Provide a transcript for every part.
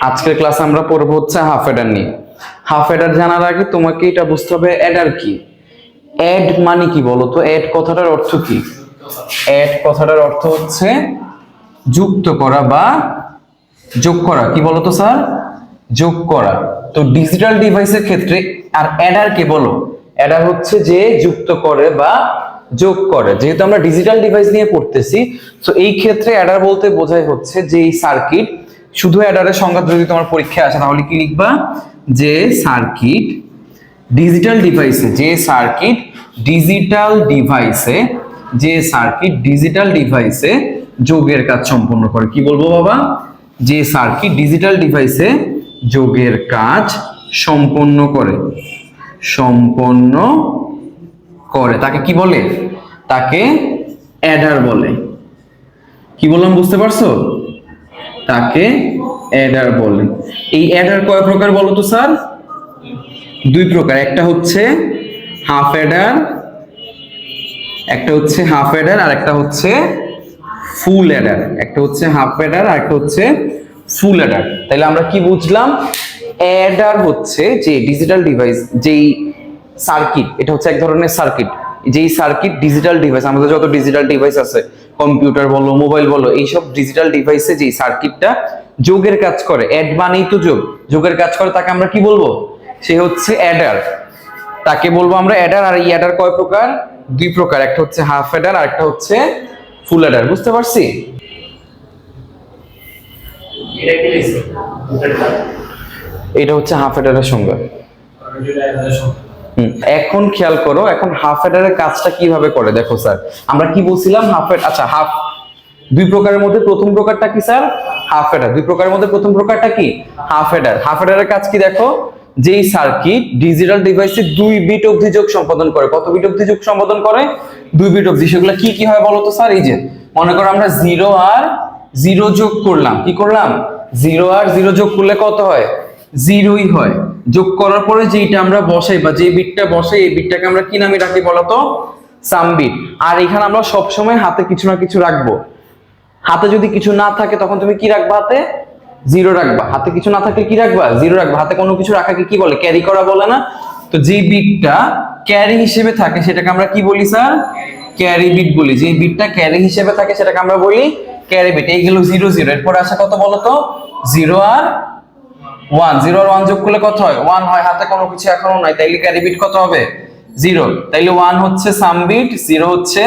আজকের ক্লাসে আমরা পড়ব হচ্ছে হাফ এডার নিয়ে। হাফ এডার জানার আগে তোমাকে এটা বুঝতে হবে অ্যাডার কি। অ্যাড মানে কি বলো তো? অ্যাড কথাটার অর্থ কি? অ্যাড কথাটার অর্থ হচ্ছে যুক্ত করা বা যোগ করা। কি তো স্যার? যোগ করা। তো ডিজিটাল ডিভাইসের ক্ষেত্রে, আর অ্যাডার কে বলো? অ্যাডার হচ্ছে যে যুক্ত করে বা যোগ করে। যেহেতু আমরা ডিজিটাল ডিভাইস নিয়ে পড়তেছি, তো এই ক্ষেত্রে অ্যাডার বলতে বোঝায় হচ্ছে যে এই সার্কিট শুধু অ্যাডারের সংজ্ঞা যদি তোমার পরীক্ষায় আসে, তাহলে কি লিখবা? যে সার্কিট ডিজিটাল ডিভাইসে যে সার্কিট ডিজিটাল ডিভাইসে যে সার্কিট ডিজিটাল ডিভাইসে যোগের কাজ সম্পন্ন করে। কি বলব বাবা? যে সার্কিট ডিজিটাল ডিভাইসে যোগের কাজ সম্পন্ন করে। সম্পন্ন করে। তাকে কি বলে? তাকে অ্যাডার বলে। কি বললাম, বুঝতে পারছ? তাকে অ্যাডার বলে। এই অ্যাডার কয় প্রকার বলো তো স্যার? দুই প্রকার, একটা হচ্ছে হাফ অ্যাডার একটা হচ্ছে হাফ অ্যাডার আর একটা হচ্ছে ফুল অ্যাডার একটা হচ্ছে হাফ অ্যাডার আর একটা হচ্ছে ফুল অ্যাডার তাহলে আমরা কি বুঝলাম? অ্যাডার হচ্ছে যে ডিজিটাল ডিভাইস যেই সার্কিট এটা হচ্ছে এক ধরনের সার্কিট যেই সার্কিট ডিজিটাল ডিভাইস আমাদের যত ডিজিটাল ডিভাইস আছে কম্পিউটার বলো মোবাইল বলো, এইসব ডিজিটাল ডিভাইসে যেই সার্কিটটা যোগের কাজ করে অ্যাড মানেই তো যোগ। যোগের কাজ করে তাকে আমরা কি বলব? সে হচ্ছে অ্যাডার তাকে বলব আমরা অ্যাডার আর এই অ্যাডার কয় প্রকার? দুই প্রকার, একটা হচ্ছে হাফ অ্যাডার আর একটা হচ্ছে ফুল অ্যাডার বুঝতে পারছি? এটা হচ্ছে হাফ অ্যাডারের সংজ্ঞা। এখন খেয়াল করো, এখন হাফ অ্যাডারের কাজটা কীভাবে করে? দেখো স্যার আমরা কি বলছিলাম? হাফ আচ্ছা হাফ দুই প্রকারের মধ্যে প্রথম প্রকারটা কি স্যার হাফ অ্যাডার দুই প্রকারের মধ্যে প্রথম প্রকারটা কি? হাফ অ্যাডার হাফ অ্যাডারের কাজ কি দেখো? যেই সার্কিট ডিজিটাল ডিভাইসে দুই বিট অবধি যোগ সম্পাদন করে। কত বিট অবধি যোগ সম্পাদন করে? দুই বিট অবধি। সেগুলো কি কি হয় বলো তো স্যার এই যে, মনে করো আমরা জিরো আর জিরো যোগ করলাম। কি করলাম? জিরো আর জিরো যোগ করলে কত হয়? জিরোই হয়। যোগ করার পরে যেইটা আমরা বসাই বা যে বিটটা বসাই, এই বিটটাকে আমরা কি নামে রাখি বলতো? সাম বিট আর এখানে আমরা সবসময় হাতে কিছু না কিছু রাখব। হাতে যদি কিছু না থাকে, তখন তুমি কি রাখবা হাতে? জিরো রাখবা। হাতে কিছু না থাকলে কি রাখবা? জিরো রাখবা। হাতে কোনো কিছু রাখাকে কি বলে? ক্যারি করা বলে না। তো যে বিটটা ক্যারি হিসেবে থাকে, সেটাকে আমরা কি বলি স্যার ক্যারি বিট বলি। যে বিটটা ক্যারি হিসেবে থাকে, সেটাকে আমরা বলি ক্যারি বিট এই গেল জিরো জিরো। এরপর আসে কত বলো তো জিরো আর ওয়ান জিরো আর ওয়ান যোগ করলে কত হয়? ওয়ান হয়, হাতে কোনো কিছু এখনও নাই। তাইলে ক্যারি বিট কত হবে? জিরো তাইলে ওয়ান হচ্ছে সাম বিট জিরো হচ্ছে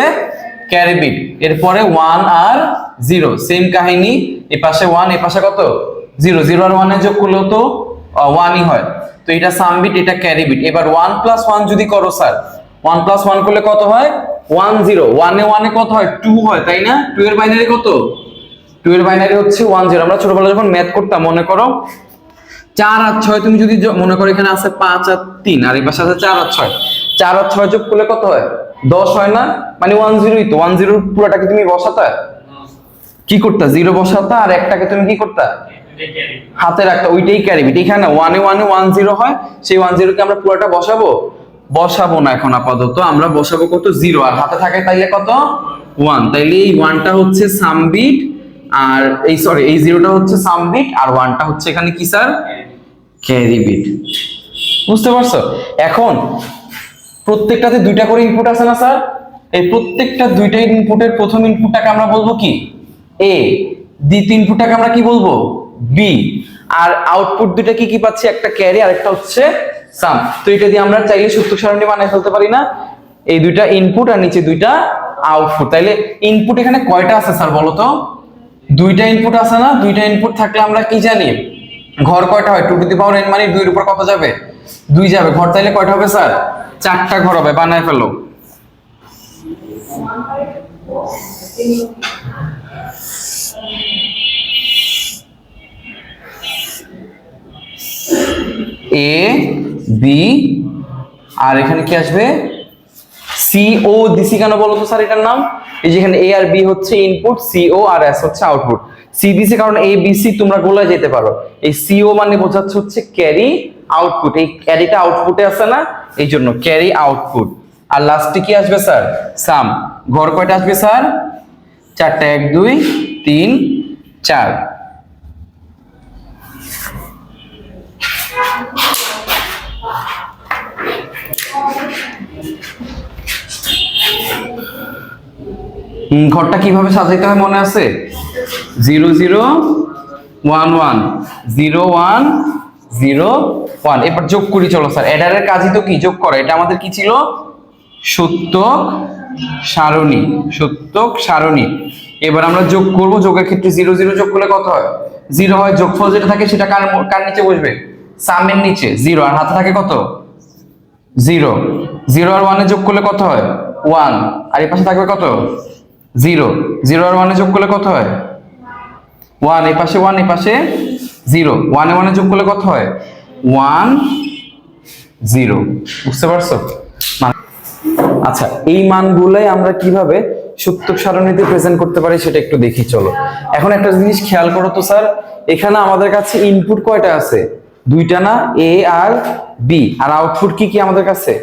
ক্যারি বিট এরপরে ওয়ান আর জিরো সেম কাহিনী। এ পাশে ওয়ান এ পাশে কত? জিরো জিরো আর ওয়ানে যোগ করলেও তো ওয়ানই হয়। তো এটা সাম বিট এটা ক্যারি বিট এবার ওয়ান প্লাস ওয়ান যদি করো স্যার ওয়ান প্লাস ওয়ান করলে কত হয়? ওয়ান জিরো ওয়ানে ওয়ানে কত হয়? টু হয়, তাই না? টু এর বাইনারি কত? টু এর বাইনারি হচ্ছে ওয়ান জিরো আমরা ছোটবেলায় যখন ম্যাথ করতাম, মনে করো চার আর ছয়, তুমি যদি মনে করো এখানে আছে পাঁচ আর তিন, আর এই পাশে আছে চার আর ছয়। চার আর ছয় যোগ করলে কত হয়? দশ হয় না? মানে ওয়ান জিরোই তো ওয়ান জিরোর পুরোটাকে তুমি বসাতে কি করতা জিরো বসাতা আর একটাকে তুমি কি করতা। হাতে রাখতা ওইটাই ক্যারি বিট এখানে ওয়ানে ওয়ানে ওয়ান জিরো হয়, সেই ওয়ান জিরোকে আমরা পুরোটা বসাবো? বসাবো না এখন আপাতত, আমরা বসাবো কত? জিরো আর হাতে থাকে তাইলে কত? ওয়ান তাইলে এই ওয়ানটা হচ্ছে সাম বিট আর এই সরি এই জিরোটা হচ্ছে সাম বিট আর ওয়ানটা হচ্ছে এখানে কি স্যার ক্যারি বিট বুঝতে পারছ? এখন প্রত্যেকটাতে দুইটা করে ইনপুট আছে না, স্যার? এই প্রত্যেকটা দুইটা ইনপুটের প্রথম ইনপুটটাকে আমরা বলব কি? এ দ্বিতীয় ইনপুটটাকে আমরা কি বলব? বি আর আউটপুট দুইটা কি কি পাচ্ছি? একটা ক্যারি আর একটা হচ্ছে সাম তো এটা দিয়ে আমরা চাইলে সূত্র সারণী বানাই ফেলতে পারি না। এই দুইটা ইনপুট আর নিচে দুইটা আউটপুট তাইলে ইনপুট এখানে কয়টা আছে, স্যার, বলো তো? দুইটা ইনপুট আছে না? দুইটা ইনপুট থাকলে আমরা কি জানি? ঘর কয়টা হয়? Two to the power N মানে দুইয়ের উপর কত যাবে? দুই যাবে। ঘর তাইলে কয়টা হবে, স্যার? চারটা ঘর হবে, বানায় ফেলো। এ বি আর এখানে কি আসবে? সি ও দিছি কেন বলো তো, স্যার, এটার নাম? এই যেখানে এ আর বি হচ্ছে ইনপুট সি ও আর এস হচ্ছে আউটপুট সি কারণ এ বি সি তোমরা গোলা যেতে পারো। এই সিও মানে বোঝাচ্ছে হচ্ছে ক্যারি আউটপুট এই ক্যারিটা আউটপুটে আসে না? এই জন্য ক্যারি আউটপুট আর লাস্টে কি আসবে স্যার সাম ঘর কয়টা আসবে স্যার চারটা, এক, দুই, তিন, চার। ঘরটা কীভাবে সাজাইতে হয় মনে আছে? Zero zero one one, zero one zero one. এবার যোগ করি, চলো স্যার। এডারের কাজই তো কি? যোগ করা। এটা আমাদের কি ছিল? সত্যক সারণী সত্যক সারণী। এবার আমরা যোগ করব। যোগের ক্ষেত্রে জিরো জিরো যোগ করলে কত হয়? জিরো হয় যোগ যোগফল যেটা থাকে, সেটা কার কার নিচে বসবে? সামের নিচে, জিরো। আর হাতে থাকে কত? জিরো। জিরো আর ওয়ানে যোগ করলে কত হয়? ওয়ান। আর এই পাশে থাকবে কত? জিরো। জিরো আর ওয়ানে যোগ করলে কত হয়? ওয়ান, এই পাশে ওয়ান, এই পাশে জিরো। ওয়ানে ওয়ানে যোগ করলে কত হয়? One, zero. বুঝতে পারছ? আচ্ছা এই মানগুলোই আমরা কীভাবে সত্যক সারণীতে প্রেজেন্ট করতে পারি সেটা একটু দেখি, চলো। এখন একটা জিনিস খেয়াল করো তো, স্যার। এখানে আমাদের কাছে ইনপুট কয়টা আছে? দুইটা না? এ আর বি আর আউটপুট কি কি আমাদের কাছে?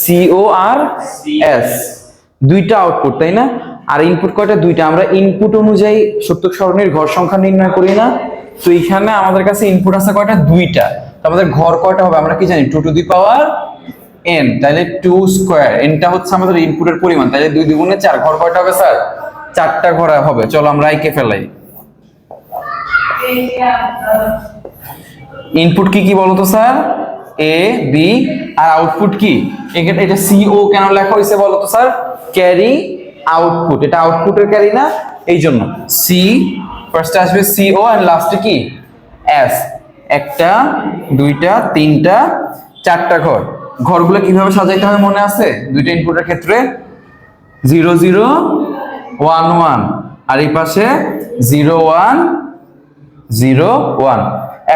সিও আর এস দুইটা আউটপুট তাই না? আর ইনপুট কয়টা? দুইটা। আমরা ইনপুট অনুযায়ী সত্যক সারণীর ঘর সংখ্যা নির্ণয় করি না। তো এখানে আমাদের কাছে ইনপুট আছে কয়টা? দুইটা। তো আমাদের ঘর কয়টা হবে? আমরা কি জানি? Two to the power N তাহলে টু স্কোয়ার এনটা হচ্ছে আমাদের ইনপুটের পরিমাণ। তাহলে দুই দুগুণে চার। ঘর কয়টা হবে, স্যার? চারটা ঘর হবে। চলো আমরা এঁকে ফেলাই। ইনপুট কি কি বলতো, স্যার? এ বি আর আউটপুট কি? এটা সিও কেন লেখা হয়েছে বলতো, স্যার? ক্যারি আউটপুট এটা আউটপুটের ক্যারি না এই জন্য সি ফার্স্টে আসবে সিও আর লাস্টে কি? এস একটা, দুইটা, তিনটা, চারটা ঘর। ঘরগুলো কীভাবে সাজাইতে হবে মনে আছে? দুইটা ইনপুটের ক্ষেত্রে জিরো জিরো ওয়ান ওয়ান আর এই পাশে জিরো ওয়ান জিরো ওয়ান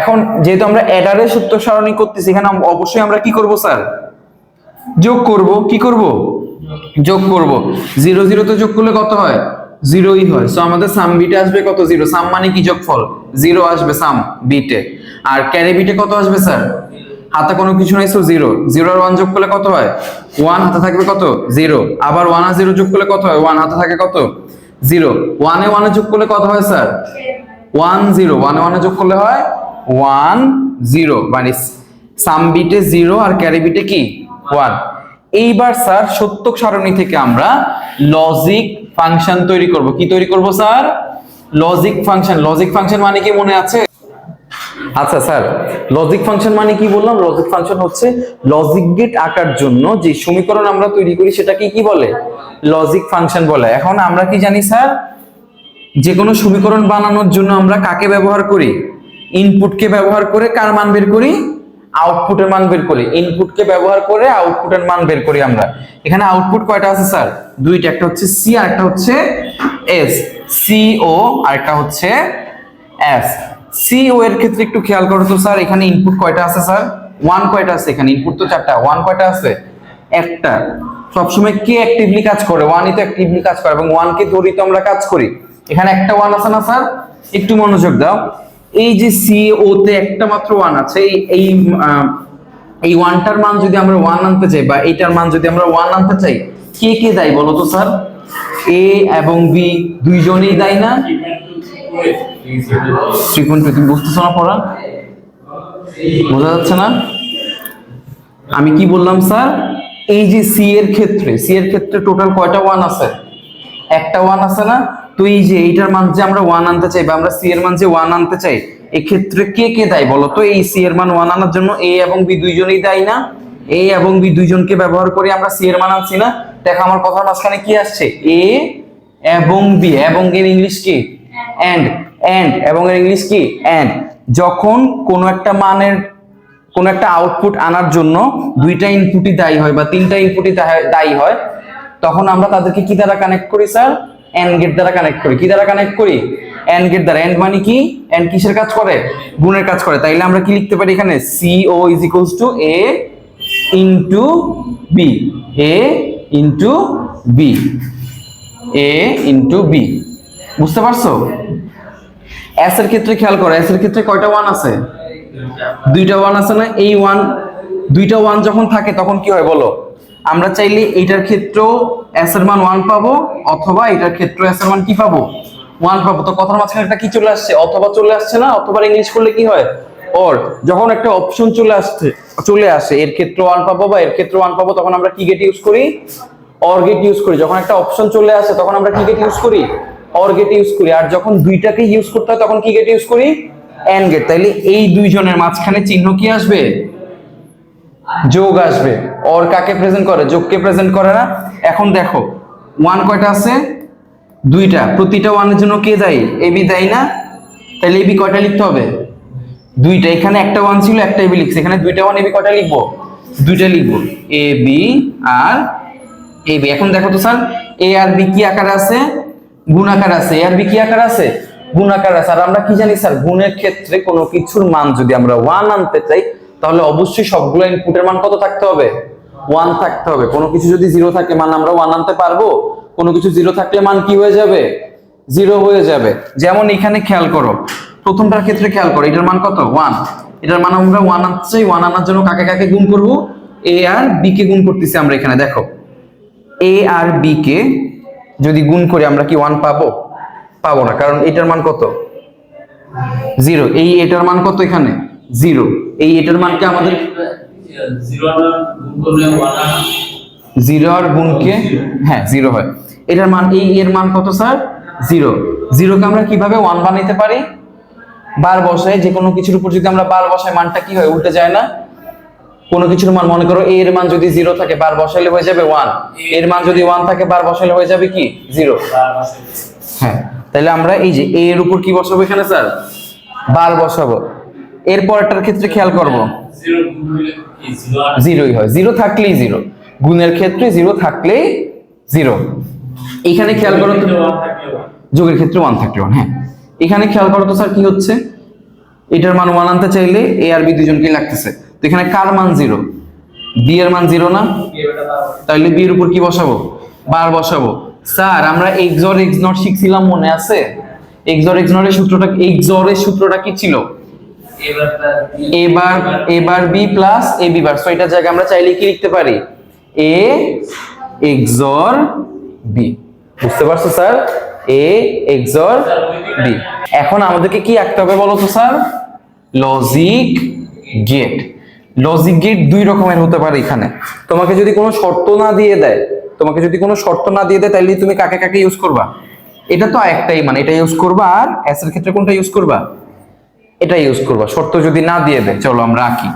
এখন যেহেতু আমরা অ্যাডারের সূত্র সারণী করতেছি, এখানে অবশ্যই আমরা কি করব, স্যার? যোগ করব। কি করব? যোগ করব। জিরো জিরো তো যোগ করলে কত হয়? জিরোই হয়। সো আমাদের সাম বিটে আসবে কত? জিরো। সাম মানে কি যোগফল? জিরো আসবে সাম বিটে আর ক্যারি বিটে কত আসবে স্যার হাতে কোনো কিছু নাই সো জিরো। জিরো আর ওয়ান যোগ করলে কত হয়? ওয়ান হাতে থাকবে কত? জিরো। আবার ওয়ান আর জিরো যোগ করলে কত হয়? ওয়ান হাতে থাকে কত? জিরো। ওয়ানে ওয়ানে যোগ করলে কত হয় স্যার ওয়ান জিরো ওয়ানে ওয়ানে যোগ করলে হয়? ওয়ান জিরো মানে সাম বিটে জিরো আর ক্যারি বিটে কি? ওয়ান এইবার স্যার সত্যক সারণী থেকে আমরা লজিক ফাংশন তৈরি করব। কি তৈরি করব sir? Logic function logic function মানে কি মনে আছে? আচ্ছা স্যার লজিক ফাংশন মানে কি বললাম? লজিক ফাংশন হচ্ছে লজিক গেট আঁকার জন্য যে সমীকরণ আমরা তৈরি করি সেটাকে কি বলে? লজিক ফাংশন বলে। এখন আমরা কি জানি স্যার? যে কোনো সমীকরণ বানানোর জন্য আমরা কাকে ব্যবহার করি? ইনপুটকে ব্যবহার করে কার মান বের করি? আউটপুটের মান বের করি। ইনপুটকে ব্যবহার করে আউটপুটের মান বের করি আমরা। এখানে আউটপুট কয়টা আছে, স্যার? দুইটা, একটা হচ্ছে সি আর একটা হচ্ছে এস সি ও আর একটা হচ্ছে এস সি ও এর ক্ষেত্রে একটু খেয়াল করো তো, স্যার, এখানে ইনপুট কয়টা আছে, স্যার? ওয়ান কয়টা আছে এখানে? ইনপুট তো চারটা। ওয়ান কয়টা আছে? একটা। সবসময় কে অ্যাক্টিভলি কাজ করে? ওয়ানই তো অ্যাক্টিভলি কাজ করে, এবং ওয়ানকে ধরি তো আমরা কাজ করি। এখানে একটা ওয়ান আছে না, স্যার? একটু মনোযোগ দাও। এই যে সি ও তে একটা মাত্র ওয়ান আছে, এই- এই ওয়ানটার মান যদি আমরা ওয়ান আনতে চাই বা এইটার মান যদি আমরা ওয়ান আনতে চাই, কে কে দেয় বলো তো স্যার? এ এবং বি দুইজনেই দেয় না? টু তুমি বুঝতেছো না পড়া? বোঝা যাচ্ছে না? আমি কি বললাম স্যার? এই যে সি এর ক্ষেত্রে সি এর ক্ষেত্রে টোটাল কয়টা ওয়ান আছে? একটা ওয়ান আছে না? তো এই যে এইটার মান যে আমরা ওয়ান আনতে চাই বা আমরা সি এর মান যে ওয়ান আনতে চাই, এক্ষেত্রে কে কে দেয় বলো তো? এই সি এর মান ওয়ান আনার জন্য এ এবং বি দুইজনেই দেয় না? এ এবং বি দুইজনকে ব্যবহার করে আমরা সি এর মান আনছি না? দেখো আমার কথার মাঝখানে কি আসছে? এ এবং বি এবং এর ইংলিশ কি? এন্ড এন্ড এবং এর ইংলিশ কি? এন্ড যখন কোনো একটা মানের, কোন একটা আউটপুট আনার জন্য দুইটা ইনপুটই দায়ী হয় বা তিনটা ইনপুটই দায়ী হয়, তখন আমরা তাদেরকে কি দ্বারা কানেক্ট করি স্যার এন্ড গেট দ্বারা কানেক্ট করি। কি দ্বারা কানেক্ট করি? এন্ড গেট দ্বারা। এন্ড মানে কি? এন্ড কিসের কাজ করে? গুণের কাজ করে। তাইলে আমরা কি লিখতে পারি এখানে? C O is equals to A into B A into B A into B বুঝতে পারছ? এস এর ক্ষেত্রে খেয়াল করো। এস এর ক্ষেত্রে কয়টা ওয়ান আছে? দুইটা ওয়ান আছে না? এই ওয়ান দুইটা ওয়ান যখন থাকে, তখন কি হয় বলো? আমরা চাইলে এইটার ক্ষেত্রেও এস এর মান ওয়ান পাবো অথবা এটার ক্ষেত্রে এস এর মান কি পাবো? ওয়ান পাবো। তো কথার মাঝখানে একটা কি চলে আসছে? অথবা চলে আসছে না? অথবা ইংলিশ করলে কি হয়? ওর যখন একটা অপশন চলে আসছে, চলে আসে, এর ক্ষেত্রে ওয়ান পাবো বা এর ক্ষেত্রে ওয়ান পাবো, তখন আমরা কি গেট ইউজ করি? অর গেট ইউজ করি। যখন একটা অপশন চলে আসে, তখন আমরা কি গেট ইউজ করি? অর গেট ইউজ করি। আর যখন দুইটাকে ইউজ করতে হয়, তখন কি গেট ইউজ করি? এন্ড গেট তাইলে এই দুইজনের মাঝখানে চিহ্ন কি আসবে? যোগ আসবে। অর কাকে প্রেজেন্ট করে? যোগকে প্রেজেন্ট করে না? এখন দেখো ওয়ান কয়টা আছে? দুইটা। প্রতিটা ওয়ানের জন্য কে দায়ী? এবি দায়ী না? তাহলে এবি কয়টা লিখতে হবে? দুইটা। এখানে একটা ওয়ান ছিল, একটা এবি লিখছে। এখানে দুইটা ওয়ান এবি কয়টা লিখব? দুইটা লিখব। এ বি আর এ বি এখন দেখো তো স্যার এ আর বি কি আকারে আছে? গুণ আকারে আছে। এ আর বি কি আকারে আছে? গুণ আকারে আছে। আর আমরা কি জানি স্যার গুণের ক্ষেত্রে কোনো কিছুর মান যদি আমরা ওয়ান আনতে চাই তাহলে অবশ্যই সবগুলো ইনপুটের মান কত থাকতে হবে? ওয়ান থাকতে হবে। কোনো কিছু যদি জিরো থাকে, মান আমরা ওয়ান আনতে পারব? কোনো কিছু জিরো থাকলে মান কি হয়ে যাবে? জিরো হয়ে যাবে। যেমন এখানে খেয়াল করো, প্রথমটার ক্ষেত্রে খেয়াল করো, এটার মান কত? ওয়ান এটার মান আমরা ওয়ান চাই ওয়ান আনার জন্য কাকে কাকে গুণ করব? এ আর বি কে গুণ করতেছি আমরা এখানে, দেখো। এ আর বি কে যদি গুণ করি, আমরা কি ওয়ান পাবো? পাবো না, কারণ এটার মান কত? জিরো এই এটার মান কত এখানে? জিরো এই এটার মানকে আমাদের? জিরো আর গুণকে হ্যাঁ জিরো হয়। এটার মান, এই এর মান কত, স্যার? জিরো। জিরোকে আমরা কীভাবে ওয়ান বানাইতে পারি? বার বসায় যে কোনো কিছুর উপর যদি আমরা বার বসাই, মানটা কি হয়? উল্টে যায় না? কোনো কিছুর মান, মনে করো, এর মান যদি জিরো থাকে, বার বসাইলে হয়ে যাবে ওয়ানের মান যদি ওয়ান থাকে, বার বসাইলে হয়ে যাবে কি? জিরো। হ্যাঁ তাহলে আমরা এই যে এর উপর কি বসাবো এখানে, স্যার? বার বসাবো। এর পরেরটার ক্ষেত্রে খেয়াল করব। জিরোই হয়। জিরো থাকলেই জিরো। গুণের ক্ষেত্রে জিরো থাকলেই জিরো। এখানে খেয়াল করো তো যোগের ক্ষেত্রে ওয়ান থাকলে ওয়ান হ্যাঁ। এখানে খেয়াল করো তো স্যার, কি হচ্ছে? এটার মান ওয়ান আনতে চাইলে এ আর বি দুজনকেই লাগতেছে। তো এখানে কার মান জিরো? বি এর মান জিরো না? তাহলে বি এর উপর কি বসাবো? বার বসাবো। স্যার, আমরা এক্সর এক্স নট শিখছিলাম মনে আছে? এক্সর এক্স নটের সূত্রটা এক্সরের সূত্রটা কি ছিল? এবার এবার B plus A B bar so এটার জায়গায় আমরা চাইলে কি লিখতে পারি? এ এক্সর বি বুঝতে পারছ, স্যার? এ এক্সর বি এখন আমাদেরকে কি আঁকতে হবে বলো তো, sir? Logic gate logic gate দুই রকমের হতে পারে এখানে। তোমাকে যদি কোনো শর্ত না দিয়ে দেয়, তোমাকে যদি কোনো শর্ত না দিয়ে দেয় তাহলে তুমি কাকে কাকে ইউজ করবা? এটা তো একটাই মানে এটা ইউজ করবা আর এস এর ক্ষেত্রে কোনটা ইউজ করবা? এটা ইউজ করবা। শর্ত যদি না দিয়ে দেয়, চলো আমরা আঁকি।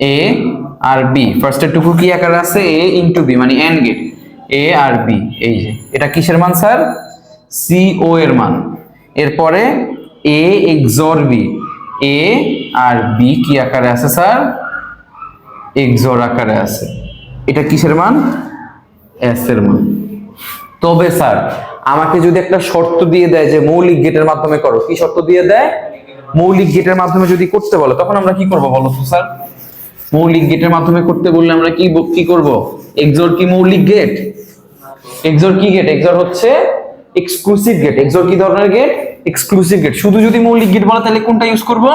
এ আর বি ফার্স্টের টুকু কি আকারে আছে? এ ইন্টু বি মানে এন গেট এ আর বি এই যে। এটা কিসের মান, স্যার? সি ও এর মান। এরপরে এ এক্সর বি এ আর বি কি আকারে আছে, স্যার? এক্সর আকারে আছে। এটা কিসের মান? এস এর মান। তবে, স্যার, আমাকে যদি একটা শর্ত দিয়ে দেয় যে মৌলিক গেটের মাধ্যমে করো, কি শর্ত দিয়ে দেয়? মৌলিক গেটের মাধ্যমে যদি করতে বলে, তখন আমরা কি করব বলো তো, স্যার? মৌলিক গেটের মাধ্যমে করতে বললে আমরা কি কি করব? এক্সর কি মৌলিক গেট? এক্সর কি গেট? এক্সর হচ্ছে এক্সক্লুসিভ গেট এক্সর কি ধরনের গেট এক্সক্লুসিভ গেট শুধু যদি মৌলিক গেট বলে, তাহলে কোনটা ইউজ করব?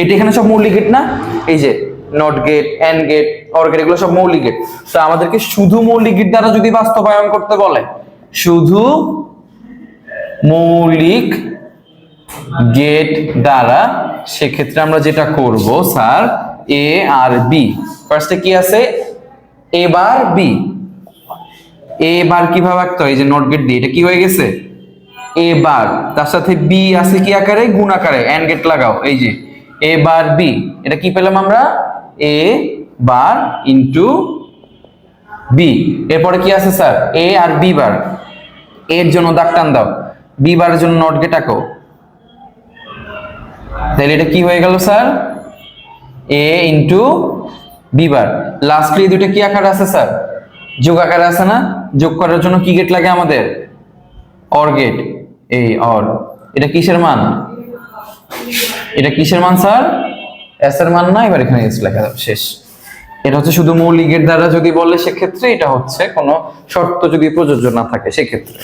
এটা এখানে সব মৌলিক গেট না? এই যে not gate and gate or gate এগুলো সব মৌলিক গেট। তো আমাদেরকে শুধু মৌলিক গেট দ্বারা যদি বাস্তবায়ন করতে বলে, শুধু মৌলিক গেট দ্বারা সেক্ষেত্রে আমরা যেটা করব, স্যার এ আর বি ফার্স্টে কি আছে? এ বার বি এ বার কীভাবে আঁকতে হয়? যে নট গেট দিয়ে, এটা কি হয়ে গেছে? এ বার তার সাথে বি আছে কি আকারে? গুণ আকারে। এন্ড গেট লাগাও। এই যে এ বার বি এটা কি পেলাম আমরা? এ বার ইন্টু বি এরপরে কি আছে, স্যার? এ আর বি বার এর জন্য দাগ টান দাও। বি বারের জন্য নট গেট আঁকো। তাহলে এটা কি হয়ে গেল, sir? A into B bar lastly দুটো কি আকার আছে, স্যার? যোগ আকারে আছে না? যোগ করার জন্য কি গেট লাগে আমাদের? অর গেট এই অর এটা কিসের মান? এটা কিসের মান, স্যার? এস এর মান না, এবার এখানে লেখা শেষ। এটা হচ্ছে শুধু মৌলিকের দ্বারা যদি বলে, সেক্ষেত্রে এটা হচ্ছে কোনো শর্ত যদি প্রযোজ্য না থাকে, সেক্ষেত্রে।